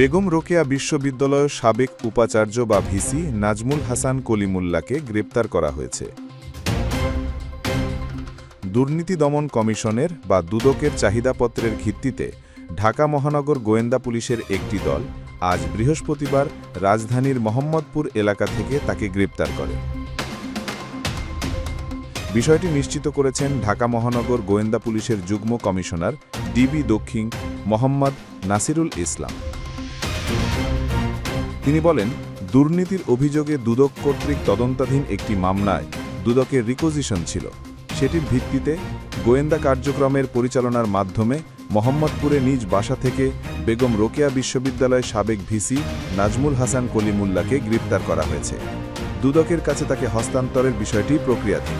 বেগম রোকেয়া বিশ্ববিদ্যালয়ের সাবেক উপাচার্য বা ভিসি নাজমুল হাসান কলিমুল্লাকে গ্রেপ্তার করা হয়েছে। দুর্নীতি দমন কমিশনের বা দুদকের চাহিদাপত্রের ভিত্তিতে ঢাকা মহানগর গোয়েন্দা পুলিশের একটি দল আজ বৃহস্পতিবার রাজধানীর মোহাম্মদপুর এলাকা থেকে তাকে গ্রেপ্তার করে। বিষয়টি নিশ্চিত করেছেন ঢাকা মহানগর গোয়েন্দা পুলিশের যুগ্ম কমিশনার ডিবি দক্ষিণ মোহাম্মদ নাসিরুল ইসলাম। তিনি বলেন, দুর্নীতির অভিযোগে দুদক কর্তৃক তদন্তাধীন একটি মামলায় দুদকের রিকোজিশন ছিল। সেটির ভিত্তিতে গোয়েন্দা কার্যক্রমের পরিচালনার মাধ্যমে মোহাম্মদপুরে নিজ বাসা থেকে বেগম রোকেয়া বিশ্ববিদ্যালয়ের সাবেক ভিসি নাজমুল হাসান কলিমুল্লাকে গ্রেপ্তার করা হয়েছে। দুদকের কাছে তাকে হস্তান্তরের বিষয়টি প্রক্রিয়াধীন।